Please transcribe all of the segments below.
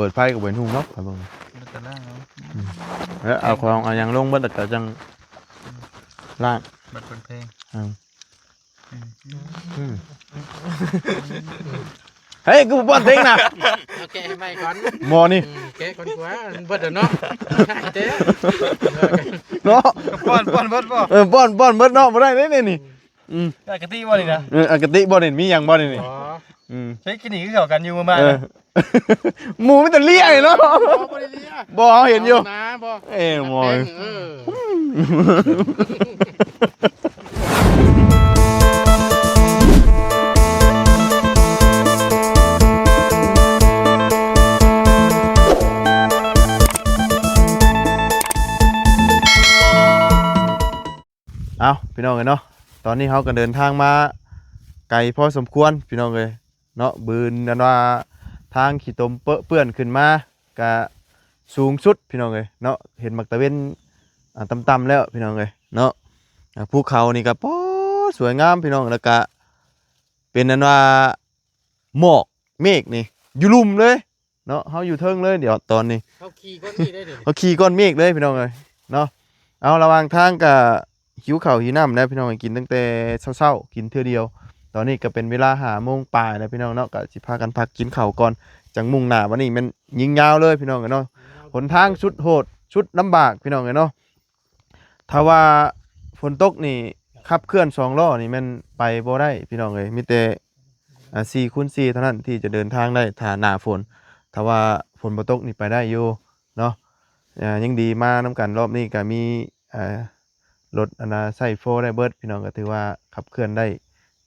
ปิดไฟกับเวนหุ่งเนาะครับผมมันจะล่างเอาแล้วเอาของเอาหยังลงเบิดแล้วก็จังล่างบัดเป็นเพลงอืมอืมอืมเฮ้ยกูบ่นเพลงนะโอเคให้ไม่ก่อนหมอนี่อืมแกะก่อนกว่าเบิดแล้วเนาะใช่เด้อเนาะป้อนป้อนเบิดบ่เออบ่นบ่นเบิดเนาะบ่ได้เด้นี่นี่อืมได้กะตี้บ่นี่นะเอออากติบ่นี่มีหยังบ่นี่นี่อ๋ออืมใช้กินนี่คือเขากันอยู่มาเออ หมูมันจะเลี้ยเนาะบ่บ่ได้เลียบ่เห็นอยู่านะบ่เอ้ยหมอแป้งเออเอาพี่น้องเอ้ยเนาะตอนนี้เขาก็เดินทางมา ไกลพอสมควรพี่น้องเลยเนาะบืนกันว่า ทางขี้ตมเปอะเปื้อนขึ้นมากะสูงสุดพี่น้องเลยเนาะเห็นมักตะเวนอ่าต่ำๆแล้วพี่น้องเลยเนาะอ่าภูเขานี่ก็ป๊อสวยงามพี่น้องแล้วก็เป็นนั้นว่าหมอกเมฆนี่อยู่ลุ่มเลยเนาะเขาอยู่เทิงเลยเดี๋ยวตอนนี้เขาขี่ก้นนี่ได้เด้อเขาขี่ก้อนเมฆเลยพี่น้องเลยเนาะเอาระหว่างทางกับหิวข้าวหิวน้ำนะพี่น้องกินตั้งแต่เช้าๆกินเทื่อเดียว ตอนนี้ก็เป็นเวลาหาโมงปลายแล้วพี่น้องเนาะก็สิพากันพักกินข้าวก่อนจังมุ่งหน้าวันนี้มันยิงยาวเลยพี่น้องเนาะหนทางชุดโหดชุดลำบากพี่น้องเนาะถ้าว่าฝนตกนี่ขับเคลื่อนสองล้อนี่มันไปบ่ได้พี่น้องเลยมีแต่อ่าสี่คูณสี่เท่านั้นที่จะเดินทางได้ถ้าหนาฝนถ้าว่าฝนบ่ตกนี่ไปได้อยู่เนาะยังดีมากน้ำกันรอบนี้ก็มีรถอนาใส่โฟร์ได้เบิร์ดพี่น้องก็ถือว่าขับเคลื่อนได้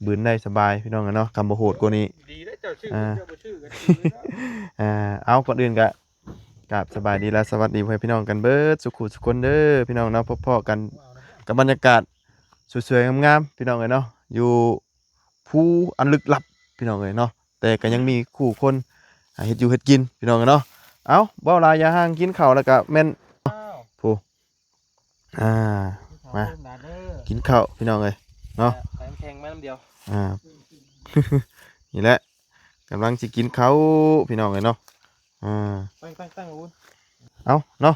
บืนได้สบายพี่น้องกันเนาะคำบ่โหดกว่านี้ ดีได้เจ้าชื่ออ่าเจ้าบ่ชื่อกันอ่าเอาก่อนอื่นก็กราบสบายดีและสวัสดีพ่อแม่พี่น้องกันเบิดสุขุสุขคนเด้อพี่น้องเนาะพบๆกันกับบรรยากาศสวยๆงามๆพี่น้องเลยเนาะอยู่ภูอันลึกลับพี่น้องเลยเนาะแต่ก็ยังมีคู่คนหาเฮ็ดอยู่เฮ็ดกินพี่น้องกันเนาะเอาเบ้าลายอยาห่างกินข้าวแล้วก็แม่นผู้อ่ามากินข้าวพี่น้องเลยเนาะใส่น้ำแข็งมาน้ำเดียว อ่านี่แหละกำลังจะกินข้าวพี่น้องเลยเนาะอ่าตั้งตั้งตั้งอาวุธเอาเนาะ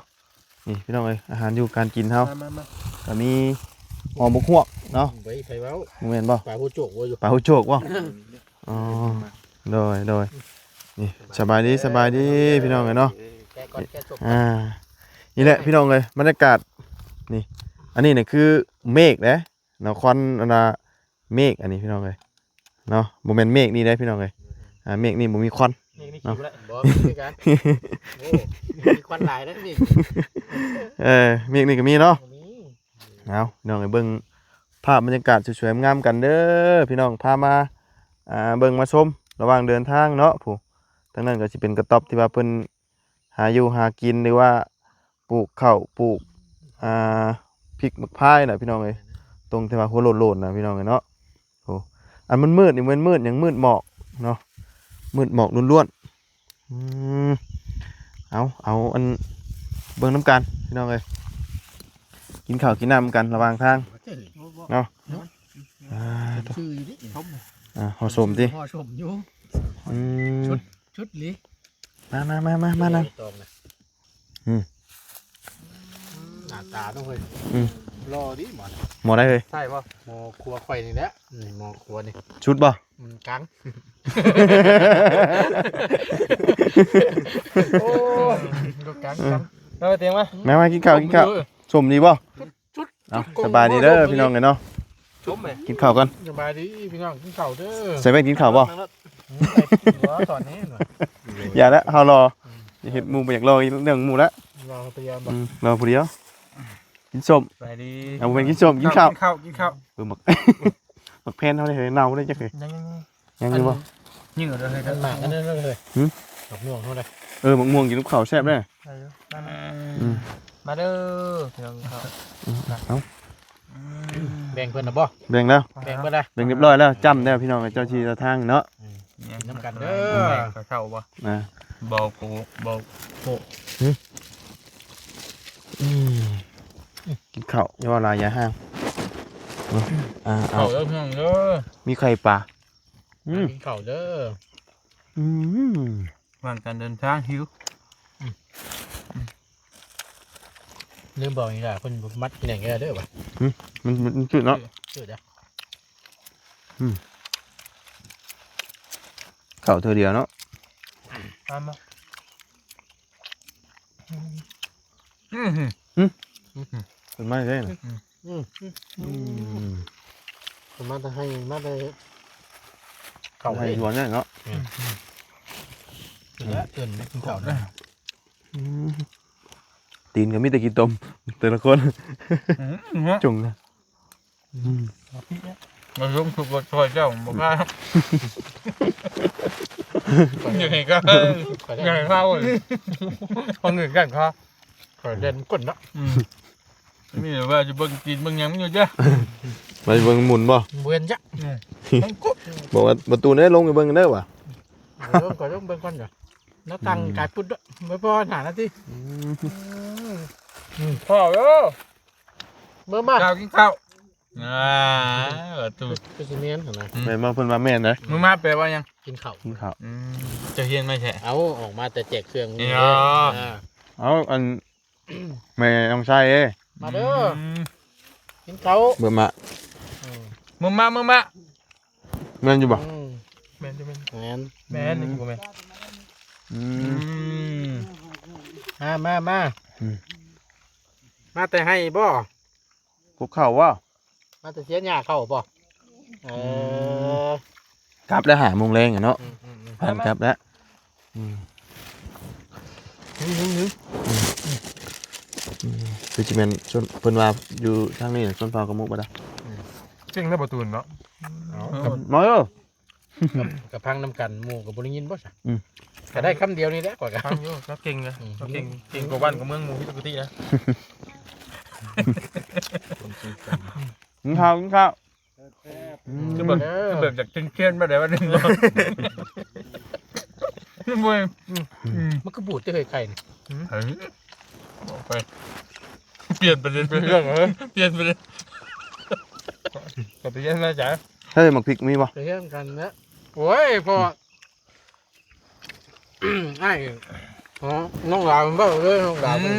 นี่พี่น้องเลยอาหารอยู่การกินเฮามามามาก็มีหอมบกฮวกเนาะไปไปเว้ามึงเห็นบ่ปลาผู้โจกว่าอยู่ปลาหูโจกบ่อ๋อโดยโดยนี่สบายดีสบายดีพี่น้องเลยเนาะแกะก่อนแกะจบอ่านี่แหละพี่น้องเลยบรรยากาศนี่ อันนี้เนี่ยคือเมฆนะเนาะควันอันน่ะ เมฆอันนี้พี่น้องเลยเนาะโมเมนเมฆนี่ได้พี่น้องเลยอ่าเมฆนี่บ่มีควัน นี่นี่ขี่บ่ได้บ่มีคือกันโอ้มีควันหลายแล้วนี่เออเมฆนี่ก็มีเนาะนี่เอาพี่น้องไปเบิ่งภาพบรรยากาศสวยๆงามๆกันเด้อพี่น้องพามาอ่าเบิ่งมาชมระหว่างเดินทางเนาะผู้ทั้งนั้นก็สิเป็นกระต๊อบที่ว่าเพิ่นหาอยู่หากินหรือว่าปลูกข้าวปลูกอ่าพริกมะพร้ายน่ะพี่น้องเอ้ยตรงที่ว่าหัวโลนๆน่ะพี่น้องเอ้ยเนาะโอ้ อันมันมืดนี่มันมืดหยังมืดหมอกเนาะมืดหมอกล้วนๆอืมเอาเอาอันเบิ่งน้ำกันพี่น้องเอ้ยกินข้าวกินน้ำกันระหว่างทางเนาะอ่าชื่อนี่ชมอ่าห่อสมดิพ่อชมอยู่อืมชุดชุดลิมามามามามานั่งตรงนะอืมหน้าตาต้องเฮ้ยอืม รอดิหมอนหมอได้เลยใช่ป่ะหมอครัวไข่นี่แหละนี่หมอครัวนี่ชุดบ่ มันกังโอ้ก็กังอืมกังเราไปเตียงมาแม่มากินข้าวกินข้าวสมดีบ่ชุดเอาสบายดีเด้อพี่น้องเลยเนาะชมไหมกินข้าวกันสบายดีพี่น้องกินข้าวเด้อใส่แว่นกินข้าวบ่หัวตอนนี้หน่อยอย่าละเฮารออย่าเห็ดหมูไปอยากรออีกเรื่องหมูละรอพยายามอืมรอผู้เดียว กินส้มไปดีเอาเป็นกินส้มกินข้าวกินข้าวกินข้าวเออหมักหมักแพนเฮาได้เฮ้ยเน่าได้จักเลยยังยังยังอยู่บ่ยิ่งกว่าเดิมเลยกันหมากกันเด้อเลยหืมดอกม่วงเท่าไหร่เออหมักม่วงกินลูกข้าวแซ่บเด้ออืมมาเด้อพี่น้องข้าวเอาแบ่งเพื่อนนะบ่แบ่งแล้วแบ่งเพื่อนได้แบ่งเรียบร้อยแล้วจำได้พี่น้องเจ้าที่เจ้าทางเนาะน้ำกันเด้เอออข้าวบ่นะเบาปูเบาอืม กินข้าวอย่าว่าหลายอย่าห้างเอาอ่าเอาข้าวเด้อพี่น้องเด้อมีไข่ปลาอืมกินข้าวเด้ออืมวางการเดินทางหิวลืมบอกนี่ล่ะคนมัดกินอย่างเงี้ยเด้อป่ะมันมันมันจุดเนาะชื่อเด้อเข่าเธอเดียวเนาะตามมาอืมอืม เป็นไม่ได้นะอืมอืมผมมาจะให้มาจะเข่าให้ให้หวนเนี่ยเนาะเหลือเกินกินเข่านะอืมตีนก็มีแต่กินตมแต่ละคนอืมฮะจุงนะอืมมาลงถูกบทซอยเจ้าบอกว่าอย่างไรก็ข่อยอย่างไรได้เข้าเลยคนอื่นกันเขาข่อยเดินก้นเนาะอืม นี่ว่าจะเบิ่งกินเบิ่งหยังอยู่จ้ะไปเบิ่งหมุนบ่เวียนจ้ะต้องกุ๊บบอกว่าประตูนี้ลงไปเบิ่งกันได้อว่ะเดี๋ยวก่อนต้องเบิ่งก่อนเดี๋ยวน้าตังกายพุดด้วยไม่พอหาหน้าที่พ่อเออเบิ่งมาข้าวกินข้าวอ่าตูก็สิเนียนหั่นนะแม่นมาเพิ่นมาแม่นนะมึงมาแปลว่ายังกินข้าวกินข้าวอืมจะเฮียนไม่ใช่ เอาออกมาแต่แจกเครื่องอ๋อ อ่าเอาอันแม่น้องชายเอ้ มาเด้อมกินข้าวเบิ่งมาอืมมึงมามึงมาแม่นอยู่บ่อืมแม่นจะแม่นแม่นแม่นนี่กูแม่นอือืมมมามามาอืมมาแต่ให้บ่พวกข้าวว่ามาแต่เสียหญ้าเข้าบ่เออกลับแล้วหาโมงแรงอะเนาะอืมอืมอืมผ่านกลับแล้วอืมหึ่งหึ่งหึ่ง คือจิแม่นชนเพิ่นว่าอยู่ทางนี้น่ะชนเผากระมุกบ่ได้เจ๋งนะประตูเนาะเอากับน้อยเอ้อกับกับพังน้ำกันหมู่กับบ่ได้ยินบ่ซะอืมก็ได้คำเดียวนี่แหละกว่ากันฟังอยู่ครับเก่งนะอืมเก่งเก่งกว่าบ้านกว่าเมืองหมู่ที่ปกตินะกินข้าวกินข้าวอืมคือแบบคือแบบจากเชียนๆมาได้ว่าหนึ่งเนาะนี่มวยอืมมันก็บูดได้เคยไข่นี่เฮ้ยบอกไป เปลี่ยนประเด็นไปเรื่องเหรอเปลี่ยนประเด็นกับไปเย็นมาจ๋าเฮ้ยหมักพริกมีบ่ไปเรื่องกันนะโอ้ยพอไอ้อ๋อน้องหลานมันบ่เลยน้องหลานมัน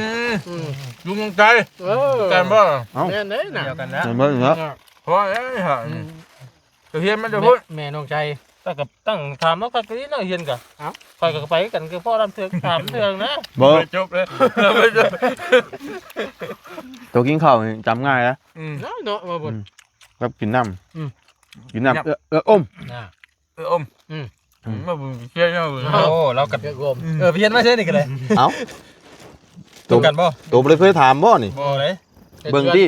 อืมลุงมองใจเออกันบ่เอ้าแม่นเด้น่ะเดียวกันนะเห็นบ่เนาะเพราะไอ้ห่าอืมเฮียนมันจะพูดแม่น้องใจ แต่กับตั้งถามแล้วกันนี่น่าเฮียนกันเอ้า คอยกับไปกันคือพ่อรำเถืองถามเถืองนะบ่จบเลยไม่จบตัวกินข้าวนี่จำง่ายนะ อืม เนาะเนาะมาบุญกับกินน้อืมำกินน้ำเออเอออม น่ะ เอออมอืม มาบุญเชี่ยเนาะโอ้เรากับเกือบรวมเออเพี้ยนไม่ใช่นี่กันเลยเอ้าตรงกันบ่ตัวบ่ได้เคยถามบ่นี่ บ่เลยเบิ่งดิ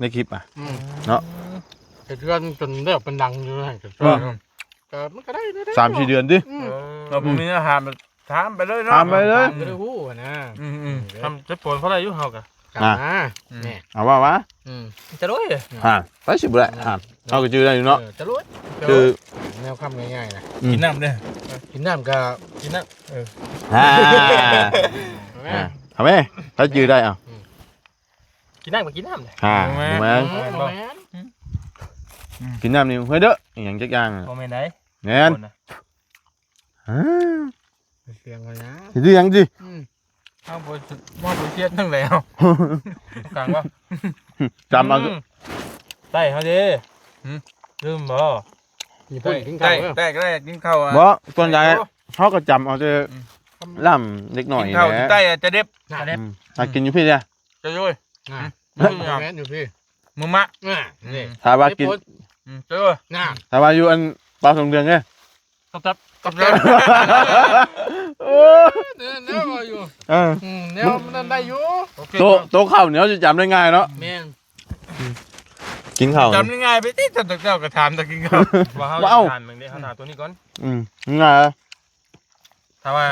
ในคลิปอะอืมเนาะ เกิดเรื่องจนเรื่องเป็นดังอยู่นะเกิดเออ ก็มันก็ได้ได้ได้สามสี่เดือนดิ อืมเราบุญมีอาหารมาถามไปเลยเนาะถามไปเลย ก็ได้ฮู้อะนะอืมอืมทำจะปวดเพราะอะไรยุ่งเฮากะ กลับอะมาอืมแม่เอาว่าวะอืมจะรู้เหรอห่านไปสิบ่ได้ห่านเอาก็จื้อได้อยู่เนาะออจะรู้คือแนวคำง่ายๆนะอืมกินน้ำเด้อกินน้ำก็กินน้ำเออฮ่าแม่อ่าเอาไหมถ้าจื้อได้เอากินน้ำมากินน้ำเลยฮ่าบ่แม่นอืมบ่แม่นกินน้ำนี่เฮ้ยเด้ออหย่างจักอย่างอะโมเมนต์ไหน แม่นคนน่ะฮ่าเสียงเลยนะสิดื้อหยังสิอืมเอาบ่บ่บ่เชียนทั้งแล้วกลางว่าจำเอาได้เฮาดิลืมบ่อย่าพูดถึงเขาได้เออได้ได้กินข้าวอะบ่ส่วนใหญ่เขาก็จำเอาแต่อืมล่ำเล็กหน่อยกินข้าวแหละได้อะจะเด็บน่ะจะเด็บอืมถ้ากินอยู่พี่เนี่ยจะย่อยน่ะอืม แม่นอยู่พี่มึงมะน่ะนี่ ถ้าว่ากินไม่พ้อืมจะย่อยน่ะถ้าว่าอยู่อัน ปลาสงเดือนไงตบตับตบตับโอ้เนี่ยแนวว่าอยู่เอออืมแนวมันได้อยู่โอเคโตะโตะข้าวเหนียวจะจำได้ง่ายเนาะแม่นกินข้าวจำได้ง่ายไปที่จำตะเจ้ากระถามตะกินข้าวว่าเฮาว้าวทานมึงดิเฮาทานตัวนี้ก่อนอืมง่ายอะถ้าว่า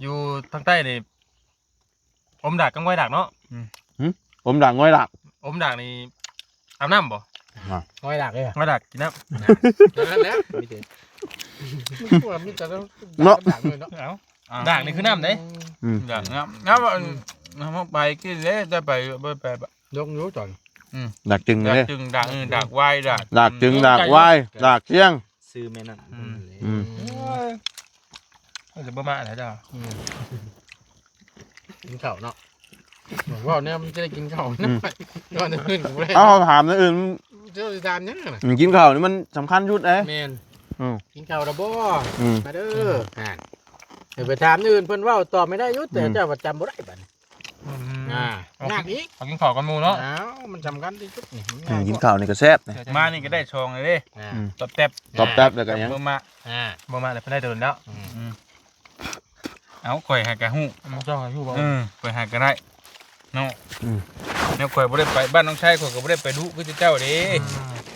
อยู่ทางใต้นี่อมดากกังไว้ดากเนาะผมด่างง่อยหลักอมดากนี่อาบน้ำบ่ น้อยหลักเลยอะไว้ดากกินน้นั่นแหละมีแต่พวกเรามีแต่ต้องด่าเลยเนาะำเอ้าดากนี่คือน้ำเด้อืมดากน้ำน้ำมันน้ำไปกินเลยได้ไปไปไปไปยกนิ้วจอนดักจึงดากเลยจึงดากเออดากไวดากดักจึงดักวายดักเที่ยง ซื้อแม่นั่นอืม อืมจะบ่มาแล้วจ้าอืมกินข้าวเนาะบอกว่าเนี่ยมันจะได้กินข้าวนะก่อนจะขึ้นกูได้เอ้าถามอย่างอื่น เจ้าจานเนี่ยน่ะอืมกินข้าวนี่มันสำคัญอยุดเอ้แมนอืมกินข้าวระบ่อืม มาเด้ออ่านเดี๋ยวไปถามอื่นเพิ่นเว่าตอบไม่ได้อยุแต่อืม เจ้าประจำบ่ได้บัดนี้อ่ายากอีกเอากินข้าวกันหมูเนาะอ้าวมันสำคัญที่สุดนี่อืมกินข้าวนี่ก็แซ่บนะ มานี่ก็ได้ชองเลยเด้อ่าอืม ตบแต๊บตอบแป๊บแล้วก็ยังบ่มาอ่าบ่มาแล้วเพิ่นได้โดนแล้วอืม อืมเอาข่อยหากะฮู้มันจ้องให้ฮู้บ่เออข่อยหากะได้ เนาะอืมแนวข่อยบ่ได้ไปบ้านน้องชายข่อยก็บ่ได้ไปดุคือเจ้าเด้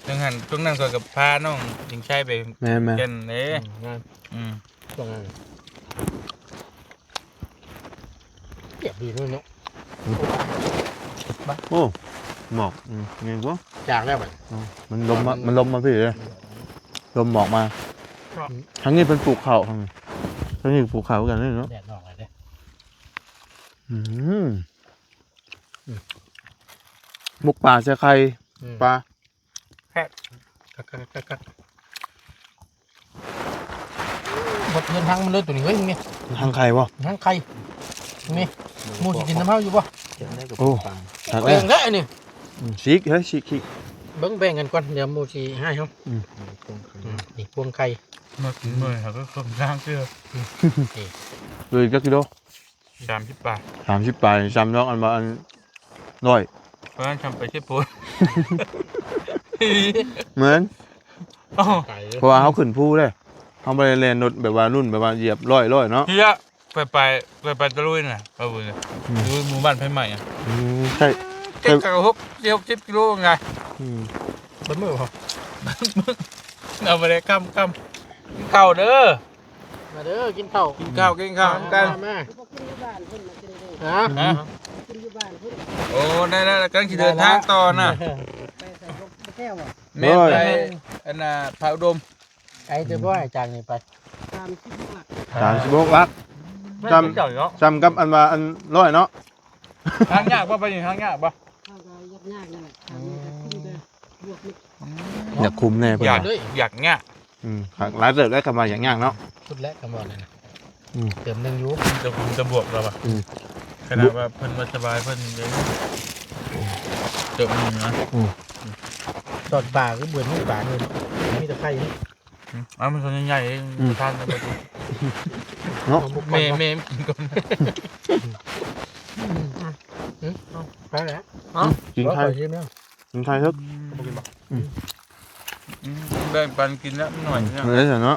จังหันช่วงนั้นข่อยก็พาน้องยิงชายไปแม่นแม่นกันเด้งานอืมช่วงนั้นเก็บดีด้วยเนาะโอ้หมอกอืมไงวะจากแล้วบัดอ๋อมันลมมามันลมมาพี่เลยลมหมอกมาทั้งนี้เป็นปลูกข้าวทั้งนี้ทั้งนี้ปลูกข้าวกันเลยเนาะแดดออกเลยเด้อืม มุกป่าเสียไข่อืม ปลากักกักกักกักบดเงินทางมันเลยตัวนี้เว้ยนี่ทางไข่วะทางใครนี่หมูสิกินน้ำเฮาอยู่บ่โอ้ทางแบ่แรงงได้อันนี่ชิกเฮ้ยชิกชิกเบิ่งแบ่งกันก่อนเดี๋ยวหมูสิให้เฮาอืมอืมนี่พวงไข่ มากินมื้อเขาก็คงสร้างเสื้อเลยจักกิโล30บาทสามสิบปลายจำน้องอันมาอันร้อย เพราะฉะนั้นทำไปเช่ปูนเหมือนอ๋อไก่เพราะว่าเขาขึ้นผู้เลยเขาไปเรียนรถแบบว่ารุ่นแบบว่าเหยียบร้อยร้อยเนาะเฮียไปไปไปไปตะลุยน่ะเอาไปเลยอืมดูหมู่บ้านไผใหม่อะอืมใช่เจ็ดกับหกเจ็ดหกเจ็ดกิโลไงอืมเบิ่งมือบ่เอาไปเลยข้ามข้ามกินข้าวเด้อมาเด้อกินข้าวกินข้าวกินข้าวกันมาพวกกินอยู่บ้านเพิ่นมาจะได้ได้ฮะฮ โอ้ได้ได้กำลังจะเดินทางต่อน่ะไปใส่พวกแก้วอะแม่นไปอันน่ะพระอุดมไอ้เด้อบ่ให้จางนี่ไปตามที่พวกสามสิบหกลักจำเจ้าเนาะจำกับอันว่าอันร้อยเนาะทางยากป่ะไปนี่ทางยากป่ะเข้าก็ยากๆนั่นแหละทำนี่ก็ขึ้นไปบวกนี่อยากคุมแน่เพื่อยาอกนอยากเนี่ยอืมหากหลายเติบได้กลับมาอย่างยากเนาะสุดแล้วคำบอกเลยนะอืม เติมหนึงอยู่จะคุมจะบวกเราป่ะอืม ขนาดว่าเพิ่นมาสบายเพิ่นเลยเติมหนึ่งนะตอดปลาก็เบื่อนี่ปลาเลยเนาะมีแต่ไข่นี่อืมเอ้ามันส่วนใหญ่ๆเองทานกันไปเนาะเอาบุกเมก่อนย์เมย์กินก่อนอืมเอาไปแล้วกินไทยชิมแล้วกินไทยทึกอืมแบ่งปันกินแล้วหน่อยเนี่ยเฮ้ยเนาะ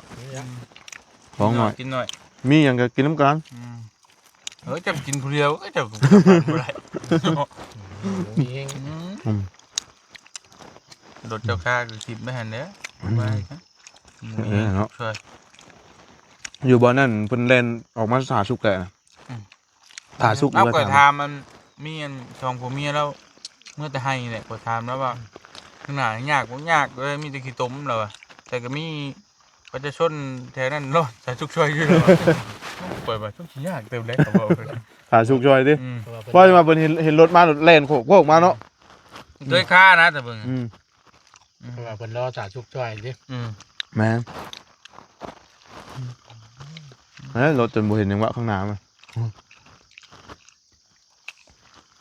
ของหน่อยกินหน่อย มีอย่างก็กินน้ำกันอืม เออจะกินผู้เดียวก็จะกินบ่ได้มีเองอืมรถเจ้าข้าก็คิดไม่หันเด้อไปนะเออเนาะ ช่วยอยู่บ่อนั่นเพิ่นเล่นออกมาสาสุกแกนะอืมสาสุกเอาเลยก่อยถามทามมันมีอันชองผัวเมียแล้ว เมื่อแต่ให้นี่แหละก่อยทามแล้วว่าขนาดยากบ่ยากเลยมีแต่ขี้ต้มแล้วอะแต่ก็มี ประชาชนแถวนั้นรอดสาธุช่วยอยู่แล้วอะปล่อยมาทุกทียากเต็มเลยเขาบอกเลยสาสุกจอยดิอืมเพราะว่ามาเพิ่นเห็นเห็นรถมารถเล่นโคกโคกมาเนาะด้วยค่านะแต่เบิ่งอืมเพราะว่าเป็นรอสาชุกช่วยดิอืมแม่นเฮ้ยรถจนบ่เห็นยังวะข้างหน้ามัน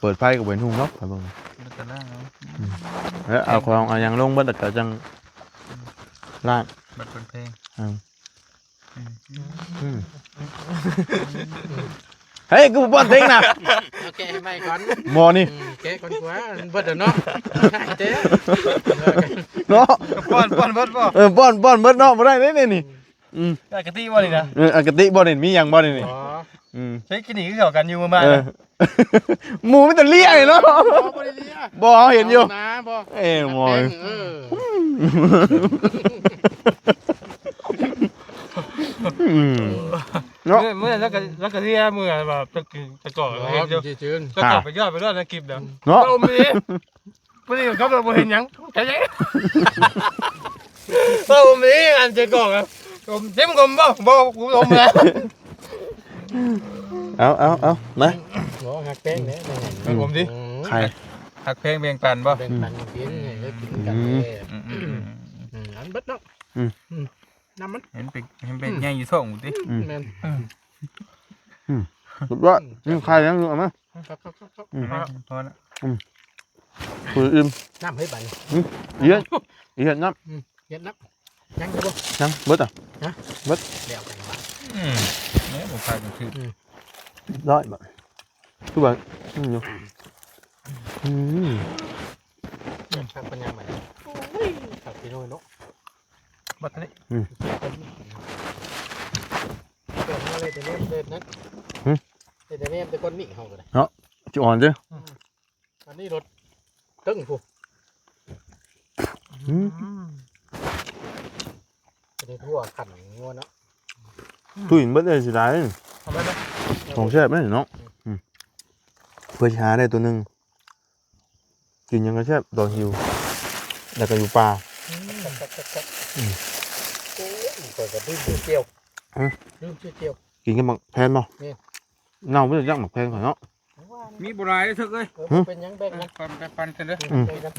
เปิดไฟกับเว้นหุ่งเนาะไปเบิ่งมันก็ได้เนาะแล้วเอาของเอาหยังลงเบิดแล้วก็จังลากมันเป็นเพลงอืมอืมอืม เฮ้ยกูบ่อนเต็งนะโอเคให้ไม่ก่อนหมอนี่อืมแกะก่อนกว่าเบิดเดี๋ยวเนาะใช่เจ๊เนาะป้อนป้อนเบิดบ่เออบ่อนบ่อนเบิดเนาะบ่ได้เด้นี่นี่อืมได้กะทิบ่นี่นะเอออากติบ่นี่มีหยังบ่นี่นี่อ๋ออืมใช้กินนี่คือเขากันอยู่มาเออหมูมันจะเลี้ยงเนาะบ่บ่ได้เลียบ่เห็นอยู่านะบ่เอ้ยหมอเออ อืมเนาะเมื่อแล้วก็แล้วก็ที่มือแบบจะกินจะก่ออ๋อเห็นอยู่จืดก็กลับไปยอดไปยอดในคลิปเดี๋ยวเนาะเราไม่ไม่ได้เขาเราเห็นยังใช่ไหมเราไม่ได้อันจะก่อครับผมเต็มกลมบ่บ่กูลมแล้วเอาเอาเอามาๆบ่หักแป้งเนี่ยผมดิอืมใคร หักเพลงเบียงปันบ่แบ่งปันกินให้ได้กินกันอืมเด้อืมอืมอืมอันเบิดเนาะอืม น้ำมันเห็นเป็นเห็นเป็นใหญ่อยู่ท้องติอืมแม่นสุดยอดนี่ใครยังอยู่เอามาครับครับครับครับอืมพอละคุยอิ่มน้ำให้ใบเยอะเยอะน้เย็นนับยังอยู่บ่ำยังเบิดอะเดี๋ยวกันว่าอืมเนี่ยบ่พากันคือได้บ่คือว่าอืมอยู่อืมครับเป็นยังไงครับพี่น้อยเนาะ บัดนี้เกิดมาเลยแต่เล่นเล่นนั้นแต่เล่นแต่คนนี่เขาก็ได้จิอ่อนเด้อ อันนี้รถตึ้งผู้อืม จะได้ทั่วขันงัวเนาะตุ้ยเบิดเลยสิได้ทำไมนะของแซ่บไหมเนาะอืมเพื่อชาได้ตัวหนึงกินยังก็แซ่บดอกหิวแล้วก็อยู่ป่า อืมเปิดกระดิ่งเจียวลืมเจียวกินกับหมักแพนบ่นี่เน่าไม่ได้ยักหมักแพนก่อนเนาะมีบ่หลายเด้อเถอะเอ้ยเป็นยังแบ่งนะปันไปปันกันเด้อ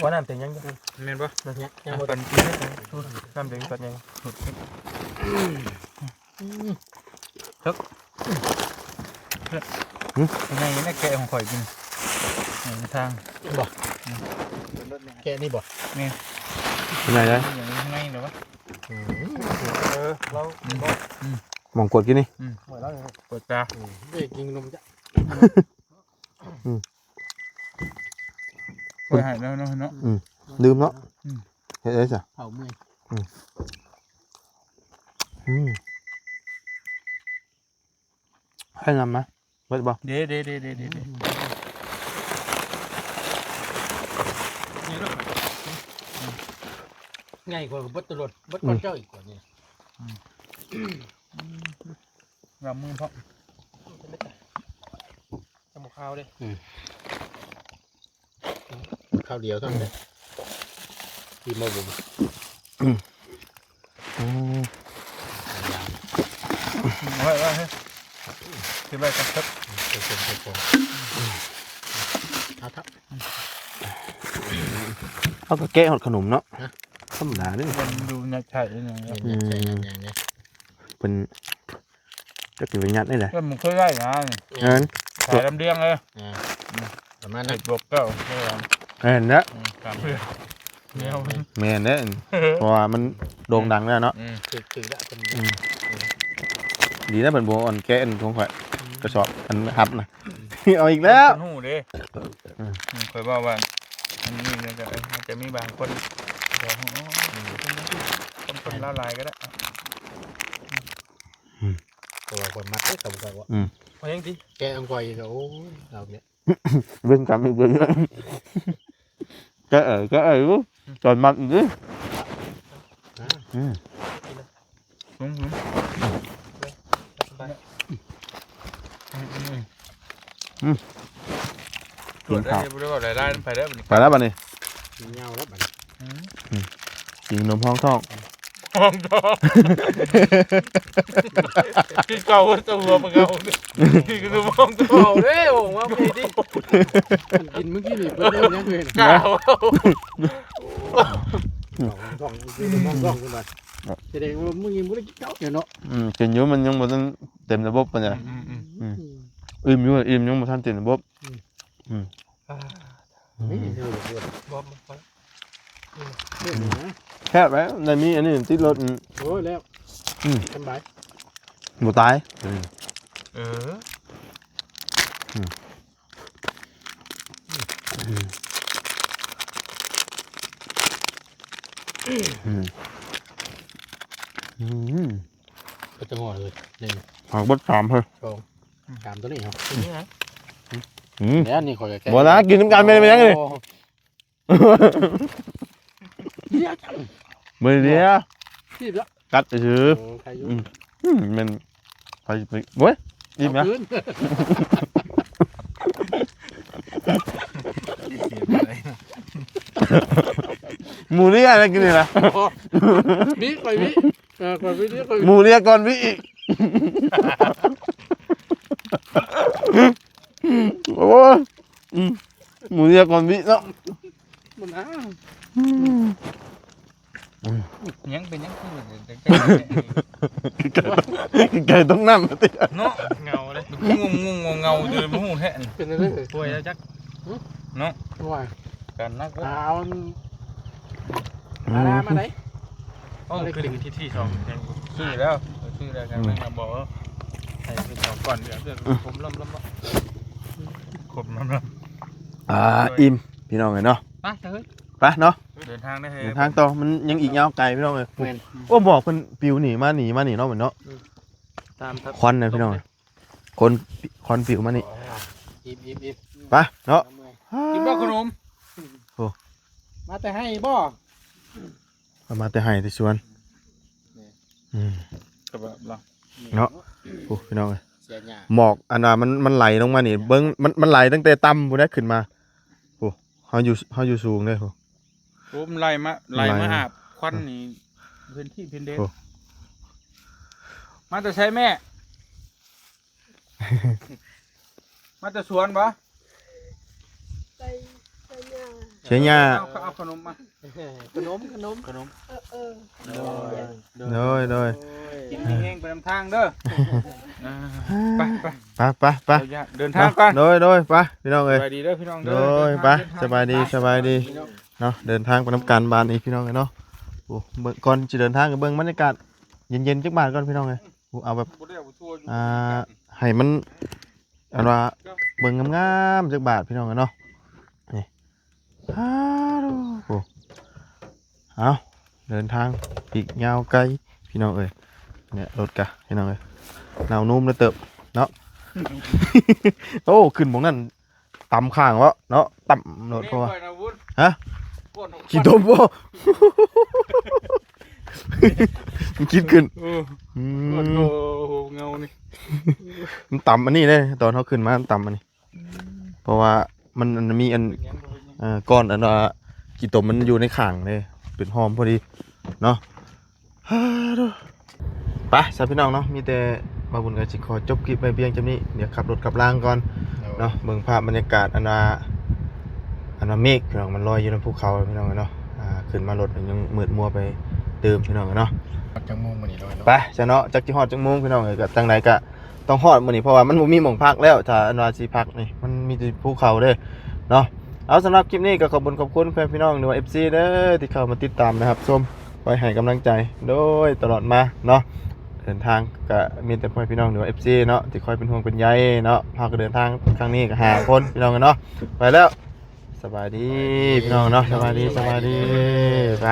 ว่าน้ำเป็นยังยังแม่นบ่มันยังยังปันกินเด้อน้ำเด็กปันยังยังไงนี่แกะของข่อยกินในทางแกนี่บ่เป็น ไงได้อย่างนี้ไงเหรอวะเออเราหมองกดกินนี่เหมือนเราปวดตาเด็กกินนมจ้ะปวดหายแล้วเนาะเนาะลืมเนาะอืมเฮ็ดได้จ้ะเผาเมื่อยอืมให้นำมาเบิดบ่เด้เด้เด้เด้เด้เด้ ง่ายกว่าบัตรรถบัตรคนเจ้าอีกกว่านี่วางมือเพาะทำข้าวดิข้าวเดียวเท่านั้นเลยทีมาบุ๋มอืมไว้ไว้เฮ้ยที่ไปกันครับเต็มเต็มเต็มเอาทับเอาก็แกะหอดขนมเนาะฮะ ธรรมดาเด้อมันดูนักถ่ายอย่างเงี้ยอย่างนี้ใช่อย่างนี้เป็นจักสิไปยัดได้แหละก็มันเคยได้นะเอิ้นถ่ายลำเลียงเลยประมาณเห็นั้นดบวกเก้าใช่ไหมเห็นนะสามเพื่อนแนวมันแม่นเด้อเพราะว่ามันโด่งดังแล้วเนาะคือคือละเป็นดีนะเป็นบัวอ่อนแกะอันของข่อยกระสอบอันหับนะเอาอีกแล้วหูเด้อืมเคยบอกว่าอันนี้เนี่ยจะจะมีบางคน บอกคนคนละลายก็ได้ตัวคนมัดได้กับกับว่าพอยังดิแกอังกอยก็โอ้เราเนี่ยเบิ่งกันอีกเบิ่งแกะเอ๋ยแกะเอ๋ยรู้จอนมันดิอืมสูงสูงตรวจได้บริวารรายได้ไปได้ไปแล้วบัดนี้เงาแล้วบัด กินนมห้องท้องห้องทองที่เก่าตัวมันเก่าที่คือห้องทองเฮ้ยโอ้ว่าไม่ดิกินเมื่อกี้นี่เพิ่นเริ่มยังเลยเก่ากล่องคือกล่องกล่องขึ้นมาแสดงว่ามึงยังไม่ได้กินข้าเนาะอืมกินอยู่มันยังบ่ทันเต็มระบบปานใดอิ่มอยู่อิ่มยังบ่ทันเต็มระบบนี่เท่าไหร่บอมไปแค่ไว้ในมีอันนี้ติดรถโอ้ยแล้วอืม สบายบ่ตายเอออืมอืมก็จะงอเลยนี่หากบดสามเฮ้ยตามตัวนี้ครับนี่ไงอืม แล้วนี่คอยแก้บ่นะกินน้ำกันไม่ได้ไปยังเลย เดี๋ยวจังมื้อเดียวที่ละกัดซื่อใครอยู่อืมมันไปไปโว้ยอิ่มนะคืนหมูเรียอะไรกินนี่ล่ะวิไปวิเออไปวินี่ไปหมูเรียก่อนพี่อีกโอ้ยอืมหมูเรียก่อนพี่เนาะมันนะ ยังเป็นยังคือไก่ต้องน้ำติเนาะเงาเลยงงงงเงาๆจนบ่ฮู้แท้นี่เป็นเรื่องป่วยแล้วจักเนาะว่ากันนักเว้ยเอามันมาได้มาไหนโอ้อะไรคือคือที่ที่สองชื่อแล้วชื่อแล้วกันมาบอกว่าให้คือสองก่อนเดี๋ยวเดี๋ยวผมล่ำล่ำขมล่ำล่อ่าอิ่มพี่น้องเลยเนาะมาเฮ้ยไปเนาะำเดินทางได้เฮ้ยเดินทางต่อมันยังอีกยาวไกลพี่น้องเลยแม่น โอ้บอกเพิ่นปิวหนีมาหนีมาหนีเนาะเหมือนเนาะตามทับควันเลยพี่น้องเอ้ยคนควันปิวมานี่อิ่มอิ่มอิ่มไปเนาะ กินบ่ขนมมาแต่ให้บ่เอามาแต่ให้แต่ชวนอืมกับแบบเราเนาะโอ้พี่น้องเอ้ยเสียหน้าหมอกอันน่ะมันมันไหลลงมานี่เบิ้งมันมันไหลตั้งแต่ต่ำพุ่นได้ขึ้นมาโอ้เฮาอยู่เฮาอยู่สูงเด้อโห โอ้มไล่มาไล่ไล่มามาหาบควันนี่พื้นที่พื้นเด่นโอ้ มาแต่ใช้แม่ มาแต่สวนปะไปไปย่าเชียหญ้าเอาเอาขนมมา ขนมขนมขนมเออเออโดยโดยกินเองๆไปนำทางเด้ออ่าไปไปไปไปไปเราจะเดินทางกันโดยโดยไปพี่น้องสเอ้ยบายดีเด้อพี่น้องโดเด้อยไปเนทงสบายดีเนทงสบายดี เนาะเดินทางไปน้ำการบานอีกพี่น้องเอ้ยเนาะโอ้เบิ่งก่อนจะเดินทางก็เบิ่งบรรยากาศเย็นๆจักบาทก่อนพี่น้องเอ้ยโอ้เอาแบบอ่าให้มันอันว่าเบิ่งงามๆจักบาทพี่น้องกันเนาะนี่ฮัลโหลโอ้เอาเดินทางอีกยาวไกลพี่น้องเอ้ยเนี่ยรถกะพี่น้องเอ้ยหนาวนุ่มแล้วเติบเนาะโอ้ขึ้นบงนั่นต่ำข้างวะเนาะต่ำรถเพราะว่านี่ ก่อนนะวุฒิฮะกดขี้ตมบ่มันคิดขึ้นเอออืกดมโอ้โหเงานี่มันต่ำอันนี้เลยตอนเขาขึ้นมามันต่ำอันนี้ เพราะว่ามันมันมีอันเอ่อก้อนอันว่ากี่ตมมันอยู่ในข่างเลยเป็นหอมพอดีเนาะฮ่าดูไปสาวพี่น้องเนาะมีแต่มาบุญกับจิขอจบคลิปไปเพียงจำนี้เดี๋ยวขับรถกลับล่างก่อน เนาะเบิ่งภาพบรรยากาศอันว่า อันว่าเมฆพี่น้องมันลอยอยู่บนภูเขาพี่น้องเนาะอ่าขึ้นมารถยังมืดมัวไปเติมพี่น้องเนาะจังมงมันนี่เลยไปจะเนาะจักจิฮอดจังโมงพี่น้องเอ้ยก็จังไดก็ต้องฮอดมื้อนี้เพราะว่ามันบ่มีหม่องพักแล้วถ้าอันว่าสิพักนี่มันมีแต่ภูเขาเด้อเนาะเอาสำหรับคลิปนี้ก็ขอบคุณขอบคุณแฟนพี่น้องหรือว่า FC เด้อที่เข้ามาติดตามนะครับชมไว้ให้กำลังใจโดยตลอดมาเนาะเดินทางก็มีแต่พ่อพี่น้องหรือว่า FC เนาะที่คอยเป็นห่วงเป็นใยเนาะพาก็เดินทางครั้งนี้ก็หาคนพี่น้องกันเนาะไปแล้ว สบายดีพี่น้องเนาะสบายดีสบายดีไป